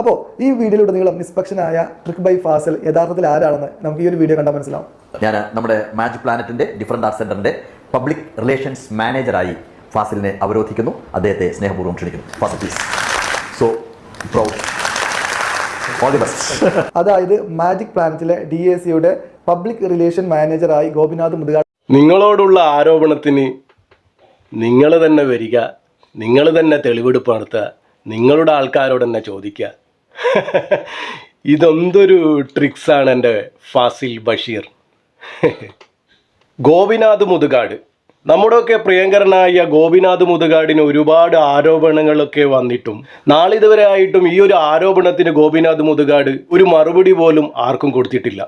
അപ്പോൾ ഈ വീഡിയോയിലൂടെ നിങ്ങൾ നിഷ്പക്ഷനായ ട്രിക് ബൈ ഫാസിൽ യഥാർത്ഥത്തിൽ ആരാണെന്ന് നമുക്ക് ഈ ഒരു വീഡിയോ കണ്ടാൽ മനസ്സിലാവും. ഞാൻ നമ്മുടെ മാജിക് പ്ലാനറ്റിന്റെ ഡിഫറന്റ് ആർട്ട് സെന്ററിന്റെ പബ്ലിക് റിലേഷൻസ് മാനേജറായി ഫാസിലിനെ അവരോധിക്കുന്നു. അദ്ദേഹത്തെ സ്നേഹപൂർവം ക്ഷണിക്കുന്നു. Fazil please so proud all the best അതായത് മാജിക് പ്ലാനറ്റിലെ ഡി എ സിയുടെ പബ്ലിക് റിലേഷൻ മാനേജറായി ഗോപിനാഥ് മുതുകാട് നിങ്ങളോടുള്ള ആരോപണത്തിന് നിങ്ങൾ തന്നെ വരിക നിങ്ങൾ തന്നെ തെളിവെടുപ്പ് നടത്തുക നിങ്ങളുടെ ആൾക്കാരോട് തന്നെ ചോദിക്കുക. ഇതെന്തൊരു ട്രിക്സാണ് എന്റെ ഫാസിൽ ബഷീർ. ഗോപിനാഥ് മുതുകാട്. നമ്മുടെയൊക്കെ പ്രിയങ്കരനായ ഗോപിനാഥ് മുതുകാടിന് ഒരുപാട് ആരോപണങ്ങളൊക്കെ വന്നിട്ടും നാളിതുവരെ ആയിട്ടും ഈ ഒരു ആരോപണത്തിന് ഗോപിനാഥ് മുതുകാട് ഒരു മറുപടി പോലും ആർക്കും കൊടുത്തിട്ടില്ല.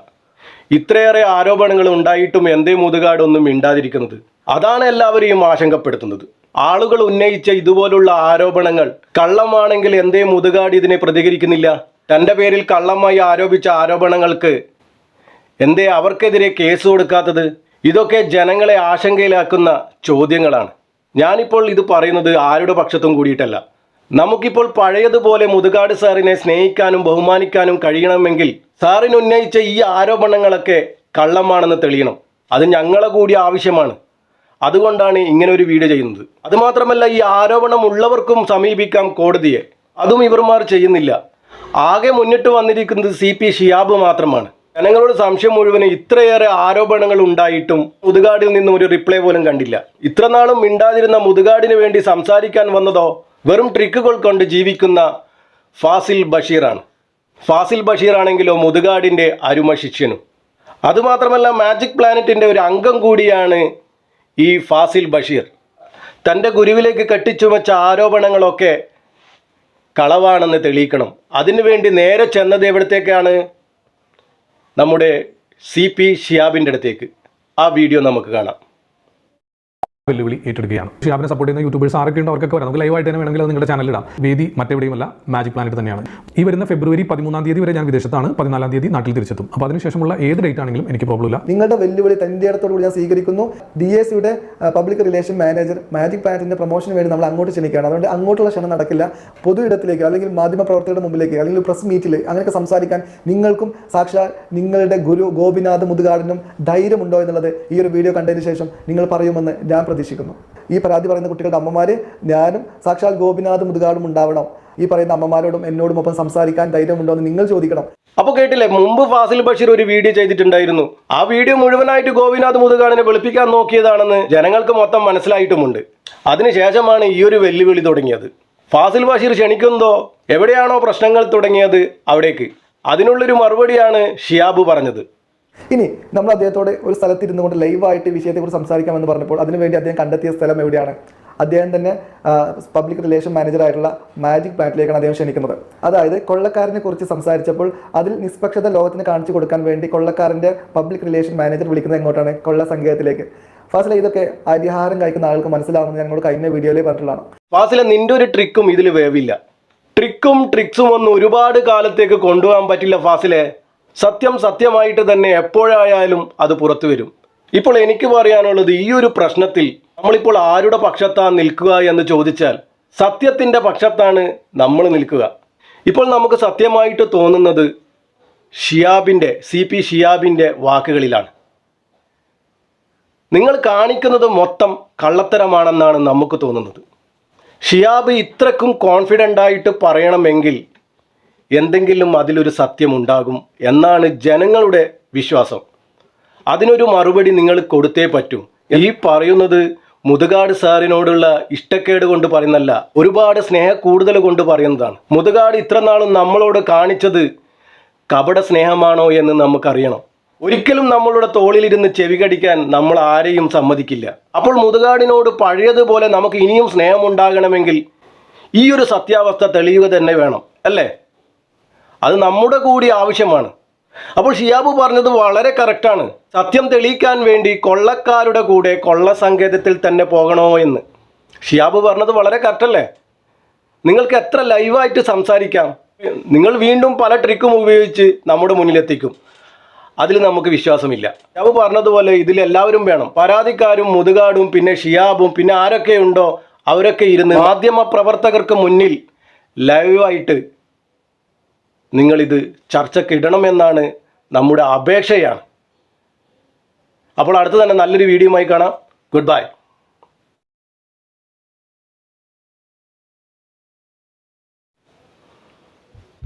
ഇത്രയേറെ ആരോപണങ്ങൾ ഉണ്ടായിട്ടും എന്തേ മുതുകാടൊന്നും മിണ്ടാതിരിക്കുന്നത്. അതാണ് എല്ലാവരെയും ആശങ്കപ്പെടുത്തുന്നത്. ആളുകൾ ഉന്നയിച്ച ഇതുപോലുള്ള ആരോപണങ്ങൾ കള്ളമാണെങ്കിൽ എന്തേ മുതുകാടി ഇതിനെ പ്രതികരിക്കുന്നില്ല? തന്റെ പേരിൽ കള്ളമായി ആരോപിച്ച ആരോപണങ്ങൾക്ക് എന്തേ അവർക്കെതിരെ കേസ് കൊടുക്കാത്തത്? ഇതൊക്കെ ജനങ്ങളെ ആശങ്കയിലാക്കുന്ന ചോദ്യങ്ങളാണ്. ഞാനിപ്പോൾ ഇത് പറയുന്നത് ആരുടെ പക്ഷത്തും കൂടിയിട്ടല്ല. നമുക്കിപ്പോൾ പഴയതുപോലെ മുതുകാട് സാറിനെ സ്നേഹിക്കാനും ബഹുമാനിക്കാനും കഴിയണമെങ്കിൽ സാറിന് ഉന്നയിച്ച ഈ ആരോപണങ്ങളൊക്കെ കള്ളമാണെന്ന് തെളിയണം. അത് ഞങ്ങളെ കൂടി ആവശ്യമാണ്. അതുകൊണ്ടാണ് ഇങ്ങനെ ഒരു വീഡിയോ ചെയ്യുന്നത്. അതുമാത്രമല്ല ഈ ആരോപണം ഉള്ളവർക്കും സമീപിക്കാം കോടതിയെ. അതും ഇവർമാർ ചെയ്യുന്നില്ല. ആകെ മുന്നിട്ട് വന്നിരിക്കുന്നത് സി പി ഷിയാബ് മാത്രമാണ്. ജനങ്ങളോട് സംശയം മുഴുവനും ഇത്രയേറെ ആരോപണങ്ങൾ ഉണ്ടായിട്ടും മുതുകാടിൽ നിന്നും ഒരു റിപ്ലൈ പോലും കണ്ടില്ല. ഇത്രനാളും മിണ്ടാതിരുന്ന മുതുകാടിന് വേണ്ടി സംസാരിക്കാൻ വന്നതോ വെറും ട്രിക്കുകൾ കൊണ്ട് ജീവിക്കുന്ന ഫാസിൽ ബഷീറാണ്. ഫാസിൽ ബഷീർ ആണെങ്കിലോ മുതുകാടിന്റെ അരുമ ശിഷ്യനും. അതുമാത്രമല്ല മാജിക് പ്ലാനറ്റിന്റെ ഒരു അംഗം കൂടിയാണ് ഈ ഫാസിൽ ബഷീർ തന്റെ ഗുരുവിലേക്ക് കെട്ടിച്ചുമച്ച ആരോപണങ്ങളൊക്കെ കളവാണെന്ന് തെളിയിക്കണം. അതിനുവേണ്ടി നേരെ ചെന്നത് എവിടത്തേക്കാണ്? നമ്മുടെ സി പി ഷിയാബിന്റെ അടുത്തേക്ക്. ആ വീഡിയോ നമുക്ക് കാണാം. വെല്ലുവിളി ഏറ്റെടുക്കുകയാണ്. ഷിയാബിനെ സപ്പോർട്ട് ചെയ്യുന്ന യൂട്യൂബേഴ്സ് ആരൊക്കെ ഉണ്ടോ അവർക്കൊക്കെ വരാം. നമുക്ക് ലൈവായിട്ട് തന്നെ വേണമെങ്കിൽ അത് നിങ്ങളുടെ ചാനലിൽ ഇടാം. വേദി മറ്റെവിടെയുമല്ല മാജിക് പ്ലാനറ്റ് തന്നെയാണ്. ഈ വരുന്ന ഫെബ്രുവരി പതിമൂന്നാം തീയതി വരെ ഞാൻ വിദേശത്താണ്. പതിനാലാം തീയതി നാട്ടിൽ തിരിച്ചെത്തും. അപ്പോൾ അതിനുശേഷമുള്ള ഏത് ഡേറ്റ് ആണെങ്കിലും എനിക്ക് പ്രോബ്ലം ഇല്ല. നിങ്ങളുടെ വെല്ലുവിളി തന്റെ ഇടത്തോടുകൂടി ഞാൻ സ്വീകരിക്കുന്നു. ഡി എസ് സിയുടെ പബ്ലിക് റിലേഷൻ മാനേജർ മാജിക് പ്ലാനറ്റിന്റെ പ്രൊമോഷന് വേണ്ടി നമ്മൾ അങ്ങോട്ട് ക്ഷണിക്കുകയാണ്. അതുകൊണ്ട് അങ്ങോട്ടുള്ള ക്ഷണം നടക്കില്ല. പൊതു ഇടത്തിലേക്ക് അല്ലെങ്കിൽ മാധ്യമ പ്രവർത്തകരുടെ മുമ്പിലേക്ക് അല്ലെങ്കിൽ പ്രസ് മീറ്റിൽ അങ്ങനെയൊക്കെ സംസാരിക്കാൻ നിങ്ങൾക്കും സാക്ഷാൽ നിങ്ങളുടെ ഗുരു ഗോപിനാഥ് മുതുകാടിനും ധൈര്യമുണ്ടോ എന്നുള്ളത് ഈ ഒരു വീഡിയോ കണ്ടതിന് ശേഷം നിങ്ങൾ പറയുമെന്ന് ഞാൻ പ്രതീക്ഷിക്കുന്നു. ഈ പരാതി പറയുന്ന കുട്ടികളുടെ അമ്മമാര് ഞാനും സാക്ഷാൽ ഗോപിനാഥ് മുതുകാടും ഉണ്ടാവണം. ഈ പറയുന്ന അമ്മമാരോടും എന്നോടും ഒപ്പം സംസാരിക്കാൻ ധൈര്യമുണ്ടോ എന്ന് നിങ്ങൾ ചോദിക്കണം. അപ്പോൾ കേട്ടില്ലേ മുമ്പ് ഫാസിൽ ബഷീർ ഒരു വീഡിയോ ചെയ്തിട്ടുണ്ടായിരുന്നു. ആ വീഡിയോ മുഴുവനായിട്ട് ഗോപിനാഥ് മുതുകാടിനെ വെളുപ്പിക്കാൻ നോക്കിയതാണെന്ന് ജനങ്ങൾക്ക് മൊത്തം മനസ്സിലായിട്ടുമുണ്ട്. അതിനുശേഷമാണ് ഈ ഒരു വെല്ലുവിളി തുടങ്ങിയത്. ഫാസിൽ ബഷീർ ക്ഷണിക്കുന്നതോ എവിടെയാണോ പ്രശ്നങ്ങൾ തുടങ്ങിയത് അവിടേക്ക്. അതിനുള്ളൊരു മറുപടിയാണ് ഷിയാബ് പറഞ്ഞത്. ഇനി നമ്മൾ അദ്ദേഹത്തോട് ഒരു സ്ഥലത്തിരുന്നു കൊണ്ട് ലൈവായിട്ട് വിഷയത്തെക്കുറിച്ച് സംസാരിക്കാമെന്ന് പറഞ്ഞപ്പോൾ അതിനുവേണ്ടി അദ്ദേഹം കണ്ടെത്തിയ സ്ഥലം എവിടെയാണ്? അദ്ദേഹം തന്നെ പബ്ലിക് റിലേഷൻ മാനേജറായിട്ടുള്ള മാജിക് പ്ലാന്റിലേക്കാണ് അദ്ദേഹം ക്ഷണിക്കുന്നത്. അതായത് കൊള്ളക്കാരനെ കുറിച്ച് സംസാരിച്ചപ്പോൾ അതിൽ നിഷ്പക്ഷത ലോകത്തിന് കാണിച്ചു കൊടുക്കാൻ വേണ്ടി കൊള്ളക്കാരന്റെ പബ്ലിക് റിലേഷൻ മാനേജർ വിളിക്കുന്നത് എങ്ങോട്ടാണ്? കൊള്ള സംഘത്തിലേക്ക് ഫാസിലെ ഇതൊക്കെ അരിഹാരം കഴിക്കുന്ന ആൾക്ക് മനസ്സിലാവുന്നത് ഞങ്ങൾ കഴിഞ്ഞ വീഡിയോയിൽ പറഞ്ഞിട്ടുള്ളതാണ്. ഫാസിലെ നിന്റെ ഒരു ട്രിക്കും ഇതിൽ വേവില്ല. ട്രിക്കും ട്രിക്സും ഒന്നും ഒരുപാട് കാലത്തേക്ക് കൊണ്ടുപോകാൻ പറ്റില്ല ഫാസിലെ. സത്യം സത്യമായിട്ട് തന്നെ എപ്പോഴായാലും അത് പുറത്തു വരും. ഇപ്പോൾ എനിക്ക് പറയാനുള്ളത് ഈ ഒരു പ്രശ്നത്തിൽ നമ്മളിപ്പോൾ ആരുടെ പക്ഷത്താണ് നിൽക്കുക എന്ന് ചോദിച്ചാൽ സത്യത്തിന്റെ പക്ഷത്താണ് നമ്മൾ നിൽക്കുക. ഇപ്പോൾ നമുക്ക് സത്യമായിട്ട് തോന്നുന്നത് ഷിയാബിന്റെ സി പി ഷിയാബിന്റെ വാക്കുകളിലാണ്. നിങ്ങൾ കാണിക്കുന്നത് മൊത്തം കള്ളത്തരമാണെന്നാണ് നമുക്ക് തോന്നുന്നത്. ഷിയാബ് ഇത്രക്കും കോൺഫിഡന്റ് ആയിട്ട് പറയണമെങ്കിൽ എന്തെങ്കിലും അതിലൊരു സത്യമുണ്ടാകും എന്നാണ് ജനങ്ങളുടെ വിശ്വാസം. അതിനൊരു മറുപടി നിങ്ങൾ കൊടുത്തേ പറ്റൂ. ഈ പറയുന്നത് മുതുകാട് സാറിനോടുള്ള ഇഷ്ടക്കേട് കൊണ്ട് പറയുന്നല്ല ഒരുപാട് സ്നേഹ കൂടുതൽ കൊണ്ട് പറയുന്നതാണ്. മുതുകാട് ഇത്ര നാളും നമ്മളോട് കാണിച്ചത് കപട സ്നേഹമാണോ എന്ന് നമുക്കറിയണം. ഒരിക്കലും നമ്മളുടെ തോളിലിരുന്ന് ചെവി കടിക്കാൻ നമ്മൾ ആരെയും സമ്മതിക്കില്ല. അപ്പോൾ മുതുകാടിനോട് പഴയതുപോലെ നമുക്ക് ഇനിയും സ്നേഹമുണ്ടാകണമെങ്കിൽ ഈ ഒരു സത്യാവസ്ഥ തെളിയുക തന്നെ വേണം അല്ലേ? അത് നമ്മുടെ കൂടി ആവശ്യമാണ്. അപ്പോൾ ഷിയാബ് പറഞ്ഞത് വളരെ കറക്റ്റാണ് സത്യം തെളിയിക്കാൻ വേണ്ടി കൊള്ളക്കാരുടെ കൂടെ കൊള്ള സങ്കേതത്തിൽ തന്നെ പോകണോ എന്ന്. ഷിയാബ് പറഞ്ഞത് വളരെ കറക്റ്റല്ലേ നിങ്ങൾക്ക് എത്ര ലൈവായിട്ട് സംസാരിക്കാം? നിങ്ങൾ വീണ്ടും പല ട്രിക്കും ഉപയോഗിച്ച് നമ്മുടെ മുന്നിലെത്തിക്കും. അതിൽ നമുക്ക് വിശ്വാസമില്ല. ഷിയാബ് പറഞ്ഞതുപോലെ ഇതിൽ എല്ലാവരും വേണം. പരാതിക്കാരും മുതുകാടും പിന്നെ ഷിയാബും പിന്നെ ആരൊക്കെ ഉണ്ടോ അവരൊക്കെ ഇരുന്ന് മാധ്യമ പ്രവർത്തകർക്ക് മുന്നിൽ ലൈവായിട്ട് നിങ്ങളിത് ചർച്ചയ്ക്കിടണമെന്നാണ് നമ്മുടെ അപേക്ഷയാണ്. അപ്പോൾ അടുത്ത തന്നെ നല്ലൊരു വീഡിയോയുമായി കാണാം. Good bye